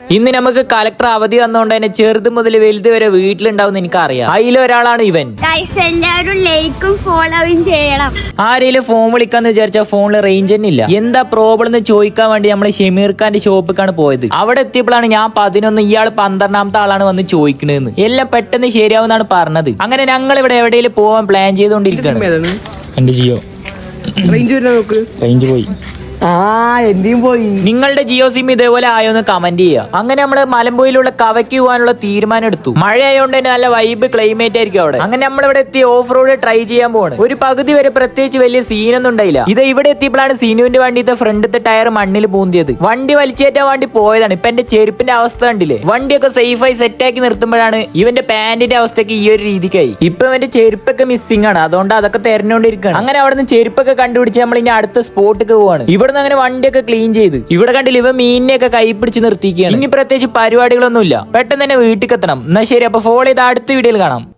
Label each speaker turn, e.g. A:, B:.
A: ഇന്ന് നമുക്ക് കലക്ടർ അവധി വന്നുകൊണ്ട് തന്നെ ചെറുത് മുതൽ വലുത് വരെ വീട്ടിലുണ്ടാവും എനിക്കറിയാം. അതിലൊരാളാണ് ഇവൻ.
B: ഗൈസ് എല്ലാവരും ലൈക്കും ഫോളോയും ചെയ്യണം.
A: ആരെങ്കിലും ഫോൺ വിളിക്കാന്ന് വിചാരിച്ച ഫോണിൽ റേഞ്ച് തന്നെ ഇല്ല. എന്താ പ്രോബ്ലം എന്ന് ചോദിക്കാൻ വേണ്ടി നമ്മൾ ഷമീർ ഖാന്റെ ഷോപ്പിക്കാണ് പോയത്. അവിടെ എത്തിയപ്പോഴാണ് ഞാൻ പതിനൊന്ന് ഇയാൾ പന്ത്രണ്ടാമത്തെ ആളാണ് വന്ന് ചോദിക്കണെന്ന്. എല്ലാം പെട്ടെന്ന് ശരിയാവുന്നാണ് പറഞ്ഞത്. അങ്ങനെ ഞങ്ങൾ ഇവിടെ എവിടെയെങ്കിലും പോവാൻ പ്ലാൻ ചെയ്തുകൊണ്ടിരിക്കുകയാണ് എന്റെ ജിയോ
C: റേഞ്ച്
A: റേഞ്ച് പോയി
C: ആ
A: നിങ്ങളുടെ ജിയോ സിം ഇതേപോലെ ആയോന്ന് കമന്റ് ചെയ്യുക അങ്ങനെ നമ്മൾ മലമ്പുയിലുള്ള കവയ്ക്ക് പോകാനുള്ള തീരുമാനം എടുത്തു മഴയായോണ്ട് തന്നെ നല്ല വൈബ് ക്ലൈമറ്റ് ആയിരിക്കും അവിടെ. അങ്ങനെ നമ്മൾ ഇവിടെ എത്തി ഓഫ് റോഡ് ട്രൈ ചെയ്യാൻ പോകണം ഒരു പകുതി വരെ പ്രത്യേകിച്ച് വലിയ സീനൊന്നും ഉണ്ടായില്ല. ഇത് ഇവിടെ എത്തിയപ്പോഴാണ് സീനുവിന്റെ വണ്ടിത്തെ ഫ്രണ്ടിത്തെ ടയർ മണ്ണിൽ പൂന്തിയത്. വണ്ടി വലിച്ചേറ്റാൻ വണ്ടി പോയതാണ്. ഇപ്പൊ എന്റെ ചെരുപ്പിന്റെ അവസ്ഥ കണ്ടില്ലേ? വണ്ടിയൊക്കെ സേഫായി സെറ്റ് ആക്കി നിർത്തുമ്പോഴാണ് ഇവന്റെ പാന്റിന്റെ അവസ്ഥയ്ക്ക് ഈ ഒരു രീതിക്കായി. ഇപ്പൊ ഇവന്റെ ചെരുപ്പൊക്കെ മിസ്സിംഗ് ആണ്. അതുകൊണ്ട് അതൊക്കെ തെരഞ്ഞുകൊണ്ടിരിക്കുകയാണ്. അങ്ങനെ അവിടെ നിന്ന് ചെരുപ്പൊക്കെ കണ്ടുപിടിച്ച് നമ്മൾ ഇനി അടുത്ത സ്പോട്ടിക്ക് പോവാണ്. ഇവിടെ നിന്ന് അങ്ങനെ വണ്ടിയൊക്കെ ക്ലീൻ ചെയ്ത്. ഇവിടെ കണ്ടില്ല ഇവ മീനിനെയൊക്കെ കൈ പിടിച്ച് നിർത്തിക്കുകയാണ് ഇനി പ്രത്യേകിച്ച് പരിപാടികളൊന്നുമില്ല. പെട്ടെന്ന് തന്നെ വീട്ടിൽ എത്തണം എന്നാ ശരി അപ്പൊ ഫോളോ ചെയ്ത് അടുത്ത വീഡിയോയിൽ കാണാം.